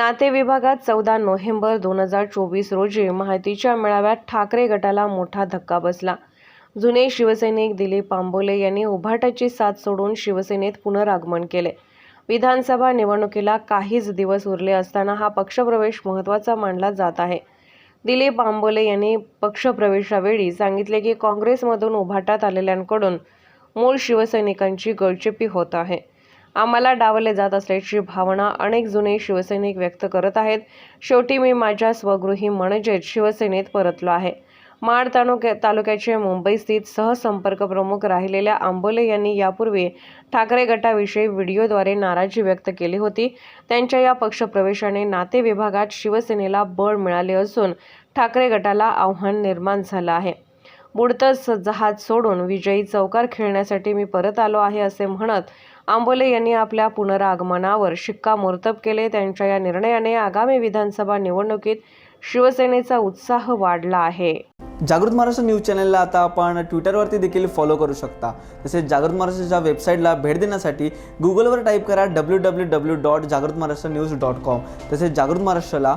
नाते विभागात चौदा नोव्हेंबर दोन हजार चोवीस रोजी माहितीच्या मेळाव्यात ठाकरे गटाला मोठा धक्का बसला. जुने शिवसैनिक दिलीप आंबोले यांनी उभाटाची साथ सोडून शिवसेनेत पुनरागमन केले. विधानसभा निवडणुकीला काहीच दिवस उरले असताना हा पक्षप्रवेश महत्त्वाचा मानला जात आहे. दिलीप आंबोले यांनी पक्षप्रवेशावेळी सांगितले की काँग्रेसमधून उभाटात आलेल्यांकडून मूळ शिवसैनिकांची गळचेपी होत आहे. आम्हाला डावले जात असल्याची भावना अनेक जुने शिवसैनिक व्यक्त करत आहेत. शेवटी मी माझ्या स्वगृही म्हणजेच शिवसेनेत परतलो आहे. माड तालुक्या तालुक्याचे मुंबई स्थित सहसंपर्क प्रमुख राहिलेल्या आंबोले यांनी यापूर्वी ठाकरे गटाविषयी व्हिडिओद्वारे नाराजी व्यक्त केली होती. त्यांच्या या पक्षप्रवेशाने नाते विभागात शिवसेनेला बळ मिळाले असून ठाकरे गटाला आव्हान निर्माण झालं आहे. बुडतंच जहाज सोडून विजयी चौकार खेळण्यासाठी मी परत आलो आहे असे म्हणत आंबोले यांनी आपल्या पुनरागमनावर शिक्कामोर्तब केले. त्यांच्या या निर्णयाने आगामी विधानसभा निवडणुकीत शिवसेनेचा उत्साह वाढला आहे. जागृत महाराष्ट्र न्यूज चॅनलला आता आपण ट्विटरवरती देखील फॉलो करू शकता. तसेच जागृत महाराष्ट्राच्या वेबसाईटला भेट देण्यासाठी गुगलवर टाईप करा डब्ल्यू डब्ल्यू डब्ल्यू डॉट जागृत महाराष्ट्र न्यूज डॉट कॉम तसेच जागृत महाराष्ट्राला